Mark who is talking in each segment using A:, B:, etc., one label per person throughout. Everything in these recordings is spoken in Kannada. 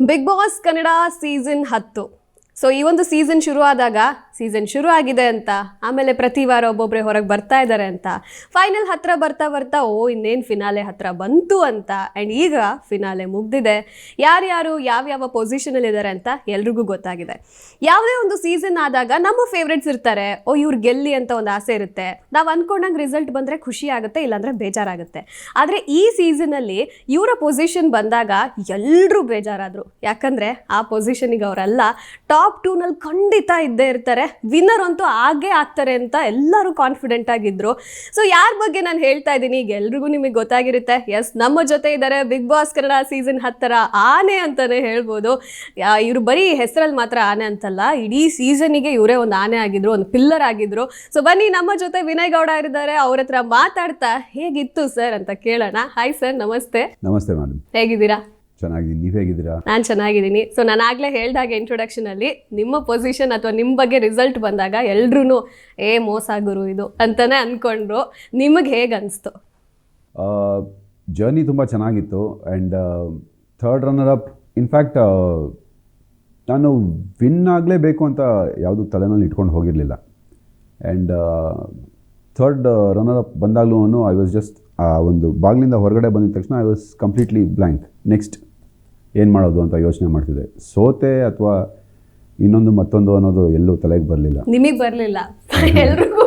A: ಬಿಗ್ ಬಾಸ್ ಕನ್ನಡ ಸೀಸನ್ ಹತ್ತು. ಸೊ ಈ ಒಂದು ಸೀಸನ್ ಶುರುವಾದಾಗ ಸೀಸನ್ ಶುರು ಆಗಿದೆ ಅಂತ, ಆಮೇಲೆ ಪ್ರತಿ ವಾರ ಒಬ್ಬೊಬ್ಬರೇ ಹೊರಗೆ ಬರ್ತಾ ಇದ್ದಾರೆ ಅಂತ. ಫೈನಲ್ ಹತ್ರ ಬರ್ತಾ ಬರ್ತಾ, ಓ, ಇನ್ನೇನು ಫಿನಾಲೆ ಹತ್ರ ಬಂತು ಅಂತ. ಆ್ಯಂಡ್ ಈಗ ಫಿನಾಲೆ ಮುಗ್ದಿದೆ. ಯಾರ್ಯಾರು ಯಾವ್ಯಾವ ಪೊಸಿಷನಲ್ಲಿ ಇದ್ದಾರೆ ಅಂತ ಎಲ್ರಿಗೂ ಗೊತ್ತಾಗಿದೆ. ಯಾವುದೇ ಒಂದು ಸೀಸನ್ ಆದಾಗ ನಮ್ಮ ಫೇವ್ರೆಟ್ಸ್ ಇರ್ತಾರೆ. ಓ, ಇವ್ರು ಗೆಲ್ಲಿ ಅಂತ ಒಂದು ಆಸೆ ಇರುತ್ತೆ. ನಾವು ಅಂದ್ಕೊಂಡಂಗೆ ರಿಸಲ್ಟ್ ಬಂದರೆ ಖುಷಿ ಆಗುತ್ತೆ, ಇಲ್ಲಾಂದರೆ ಬೇಜಾರಾಗುತ್ತೆ. ಆದರೆ ಈ ಸೀಸನಲ್ಲಿ ಇವರ ಪೊಸಿಷನ್ ಬಂದಾಗ ಎಲ್ಲರೂ ಬೇಜಾರಾದರು. ಯಾಕಂದರೆ ಆ ಪೊಸಿಷನಿಗೆ ಅವರೆಲ್ಲ ಟಾಪ್ ಟೂನಲ್ಲಿ ಖಂಡಿತ ಇದ್ದೇ ಇರ್ತಾರೆ. ವಿನ್ನರ್ ಅಂತೂ ಆಗೇ ಆಗ್ತಾರೆ ಅಂತ ಎಲ್ಲರೂ ಕಾನ್ಫಿಡೆಂಟ್ ಆಗಿದ್ರು. ಸೊ ಯಾರ ಬಗ್ಗೆ ನಾನು ಹೇಳ್ತಾ ಇದ್ದೀನಿ ಈಗ ಎಲ್ರಿಗೂ ನಿಮಗೆ ಗೊತ್ತಾಗಿರುತ್ತೆ. ಎಸ್ ನಮ್ಮ ಜೊತೆ ಇದ್ದಾರೆ ಬಿಗ್ ಬಾಸ್ ಕನ್ನಡ ಸೀಸನ್ ಹತ್ತರ ಆನೆ ಅಂತಾನೆ ಹೇಳ್ಬೋದು. ಇವರು ಬರೀ ಹೆಸರಲ್ಲಿ ಮಾತ್ರ ಆನೆ ಅಂತಲ್ಲ ಇಡೀ ಸೀಸನಿಗೆ ಇವರೇ ಒಂದು ಆನೆ ಆಗಿದ್ರು ಒಂದು ಪಿಲ್ಲರ್ ಆಗಿದ್ರು. ಸೊ ಬನ್ನಿ ನಮ್ಮ ಜೊತೆ ವಿನಯ್ ಗೌಡ ಇದ್ದಾರೆ. ಅವ್ರ ಹತ್ರ ಮಾತಾಡ್ತಾ ಹೇಗಿತ್ತು ಸರ್ ಅಂತ ಕೇಳೋಣ. ಹಾಯ್ ಸರ್ ನಮಸ್ತೆ.
B: ನಮಸ್ತೆ ಮೇಡಮ್
A: ಹೇಗಿದ್ದೀರಾ?
B: ಚೆನ್ನಾಗಿದ್ದೀನಿ. ನೀವು ಹೇಗಿದ್ದೀರಾ?
A: ನಾನು ಚೆನ್ನಾಗಿದ್ದೀನಿ. ಸೊ ನಾನು ಆಗಲೇ ಹೇಳ್ದಾಗ ಇಂಟ್ರೊಡಕ್ಷನಲ್ಲಿ ನಿಮ್ಮ ಪೊಸಿಷನ್ ಅಥವಾ ನಿಮ್ಮ ಬಗ್ಗೆ ರಿಸಲ್ಟ್ ಬಂದಾಗ ಎಲ್ರೂ ಏ ಮೋಸ ಗುರು ಇದು ಅಂತಲೇ ಅಂದ್ಕೊಂಡ್ರು ನಿಮಗೆ ಹೇಗೆ ಅನಿಸ್ತು?
B: ಜರ್ನಿ ತುಂಬ ಚೆನ್ನಾಗಿತ್ತು. And third runner up in fact ನಾನು ವಿನ್ ಆಗಲೇಬೇಕು ಅಂತ ಯಾವುದು ತಲೆನಲ್ಲಿ ಇಟ್ಕೊಂಡು ಹೋಗಿರಲಿಲ್ಲ. ಆ್ಯಂಡ್ ಥರ್ಡ್ ರನ್ನರ್ ಅಪ್ ಬಂದಾಗಲೂ ಐ ವಾಸ್ ಜಸ್ಟ್ ಆ ಒಂದು ಬಾಗಿಲಿಂದ ಹೊರಗಡೆ ಬಂದಿದ ತಕ್ಷಣ I was completely blank next ಏನು ಮಾಡೋದು ಅಂತ ಯೋಚನೆ ಮಾಡ್ತಿದ್ದೆ. ಸೋತೆ ಅಥವಾ ಇನ್ನೊಂದು ಮತ್ತೊಂದು ಅನ್ನೋದು ಎಲ್ಲೂ ತಲೆಗೆ ಬರಲಿಲ್ಲ.
A: ನಿಮಗೆ ಬರಲಿಲ್ಲ. ಎಲ್ರಿಗೂ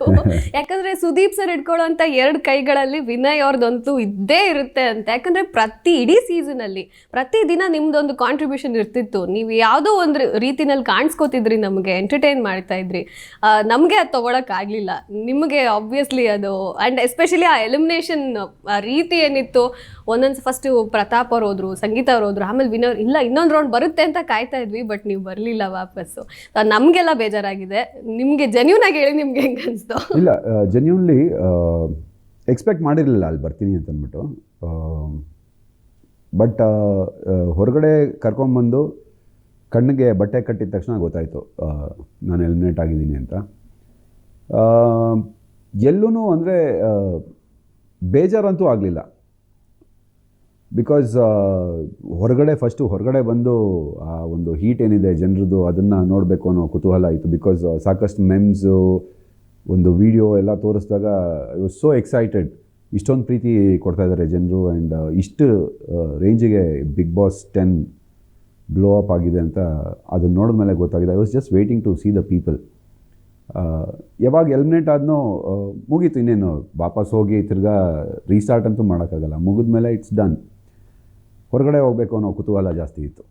A: ಬಂತು. ಯಾಕಂದ್ರೆ ಸುದೀಪ್ ಸರ್ ಇಟ್ಕೊಳ್ಳೋಂಥ ಎರಡು ಕೈಗಳಲ್ಲಿ ವಿನಯ್ ಅವ್ರದ್ದಂತೂ ಇದ್ದೇ ಇರುತ್ತೆ ಅಂತ. ಯಾಕಂದ್ರೆ ಪ್ರತಿ ಇಡೀ ಸೀಸನಲ್ಲಿ, ಪ್ರತಿ ದಿನ ನಿಮ್ದೊಂದು ಕಾಂಟ್ರಿಬ್ಯೂಷನ್ ಇರ್ತಿತ್ತು. ನೀವು ಯಾವುದೋ ಒಂದು ರೀತಿನಲ್ಲಿ ಕಾಣಿಸ್ಕೋತಿದ್ರಿ ನಮಗೆ ಎಂಟರ್ಟೈನ್ ಮಾಡ್ತಾ ಇದ್ರಿ. ನಮಗೆ ಅದು ತಗೊಳಕ್ ಆಗ್ಲಿಲ್ಲ. ನಿಮಗೆ ಆಬ್ವಿಯಸ್ಲಿ ಅದು ಅಂಡ್ ಎಸ್ಪೆಷಲಿ ಆ ಎಲಿಮಿನೇಷನ್ ರೀತಿ ಏನಿತ್ತು ಒಂದೊಂದು ಫಸ್ಟ್ ಪ್ರತಾಪ್ ಅವ್ರು ಹೋದ್ರು, ಸಂಗೀತ ಅವ್ರು ಹೋದ್ರು, ಆಮೇಲೆ ವಿನರ್ ಇಲ್ಲ, ಇನ್ನೊಂದು ರೌಂಡ್ ಬರುತ್ತೆ ಅಂತ ಕಾಯ್ತಾ ಇದ್ವಿ ಬಟ್ ನೀವು ಬರಲಿಲ್ಲ ವಾಪಸ್ಸು. ನಮ್ಗೆಲ್ಲ ಬೇಜಾರಾಗಿದೆ. ನಿಮಗೆ ಜೆನ್ಯೂನ್ ಆಗಿ ಹೇಳಿ ನಿಮ್ಗೆ ಹೆಂಗೆ ಅನಿಸ್ತು
B: ಇಲ್ಲ ಜೆನ್ಯೂನ್ಲಿ ಎಕ್ಸ್ಪೆಕ್ಟ್ ಮಾಡಿರಲಿಲ್ಲ ಅಲ್ಲಿ ಬರ್ತೀನಿ ಅಂತ ಅಂದ್ಬಿಟ್ಟು ಬಟ್ ಹೊರಗಡೆ ಕರ್ಕೊಂಬಂದು ಕಣ್ಣಿಗೆ ಬಟ್ಟೆ ಕಟ್ಟಿದ ತಕ್ಷಣ ಗೊತ್ತಾಯಿತು ನಾನು ಎಲಿಮಿನೇಟ್ ಆಗಿದ್ದೀನಿ ಅಂತ. ಎಲ್ಲೂ ಅಂದರೆ ಬೇಜಾರಂತೂ ಆಗಲಿಲ್ಲ. ಬಿಕಾಸ್ ಹೊರಗಡೆ ಫಸ್ಟು ಹೊರಗಡೆ ಬಂದು, ಆ, ಒಂದು ಹೀಟ್ ಏನಿದೆ, ಜನರದ್ದು ಅದನ್ನು ನೋಡಬೇಕು ಅನ್ನೋ ಕುತೂಹಲ ಇತ್ತು ಬಿಕಾಸ್ ಸಾಕಷ್ಟು ಮೆಮ್ಸು ಒಂದು ವಿಡಿಯೋ ಎಲ್ಲ ತೋರಿಸಿದಾಗ ಐ ವಾಸ್ ಸೋ ಎಕ್ಸೈಟೆಡ್ ಇಷ್ಟೊಂದು ಪ್ರೀತಿ ಕೊಡ್ತಾ ಇದ್ದಾರೆ ಜನರು ಆ್ಯಂಡ್ ಇಷ್ಟು ರೇಂಜಿಗೆ Bigg Boss ten blow up ಆಗಿದೆ ಅಂತ ಅದನ್ನು ನೋಡಿದ್ಮೇಲೆ ಗೊತ್ತಾಗಿದೆ. I was just waiting to see the people ಯಾವಾಗ ಎಲ್ಮಿನೇಟ್ ಆದನೋ ಮುಗೀತು ಇನ್ನೇನು. ವಾಪಸ್ ಹೋಗಿ ತಿರ್ಗಾ ರೀಸ್ಟಾರ್ಟ್ ಅಂತೂ ಮಾಡೋಕ್ಕಾಗಲ್ಲ. ಮುಗಿದ ಮೇಲೆ ಇಟ್ಸ್ ಡನ್ ಹೊರಗಡೆ ಹೋಗಬೇಕು ಅನ್ನೋ ಕುತೂಹಲ ಜಾಸ್ತಿ ಇತ್ತು.